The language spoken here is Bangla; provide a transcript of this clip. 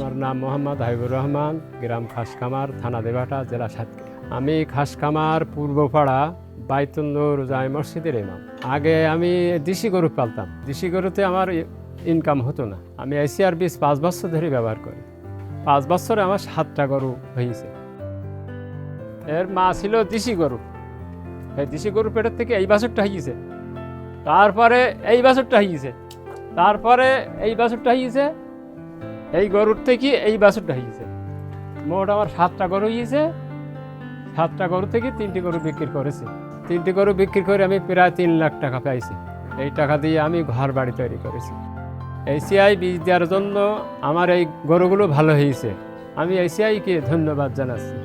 আমার নাম মোহাম্মদ হাবিবুর রহমান, গ্রাম খাসকামার, থানা দেবাটা জেলা সাতক্ষীরা। আমি খাসখামার পূর্বপাড়া বাইতুল্লুর জাই মসজিদের ইমাম। আগে আমি দেশি গরু পালতাম। দেশি গরুতে আমার ইনকাম হতো না। আমি এসিআর বিশ পাঁচ বছর ধরে ব্যবহার করি। পাঁচ বছরে আমার সাতটা গরু হয়েছে এর মা ছিল দেশি গরু। এই দেশি গরুর পেটের থেকে এই বাছরটা হয়েছে তারপরে এই বাছরটা হয়েছে তারপরে এই বাছরটা হয়েছে এই গরুর থেকে এই বাছুরটা হয়েছে মোট আমার সাতটা গরু হয়েছে সাতটা গরু থেকে তিনটি গরু বিক্রি করেছি। তিনটি গরু বিক্রি করে আমি প্রায় তিন লাখ টাকা পাইছি। এই টাকা দিয়ে আমি ঘর বাড়ি তৈরি করেছি। এসিআই বীজ দেওয়ার জন্য আমার এই গরুগুলো ভালো হয়েছে। আমি এসিআইকে ধন্যবাদ জানাচ্ছি।